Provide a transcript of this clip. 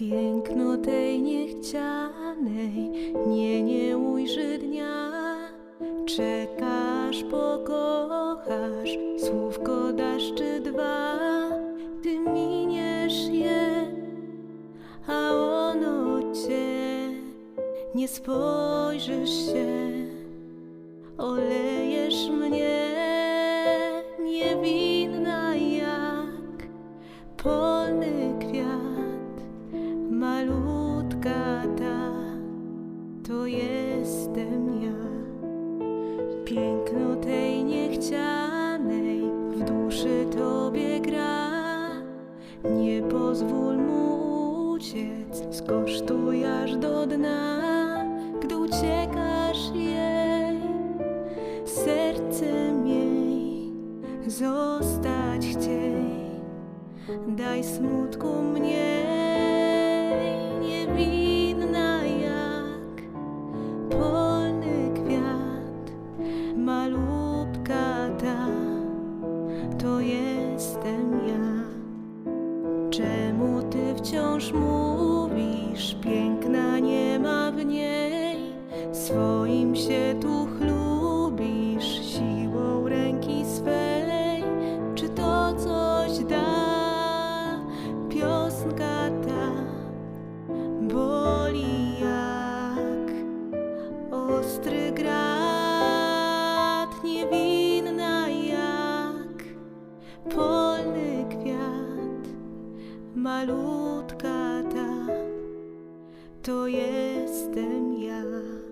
Piękno tej niechcianej nie, nie ujrzy dnia. Czekasz, pokochasz, słówko dasz czy dwa. Ty miniesz je, a ono cię nie spojrzysz się. Olejesz mnie niewinna jak kwiat, malutka ta, to jestem ja. Piękno tej niechcianej w duszy tobie gra. Nie pozwól mu uciec, skosztuj aż do dna, gdy uciekasz jej sercem jej zostać chciej. Daj smutku mniej, polny kwiat, malutka ta, to jestem ja. Czemu ty wciąż mówisz, piękna nie ma w niej, swoim się tu chlubisz, ostry grat, niewinna jak polny kwiat, malutka ta, to jestem ja.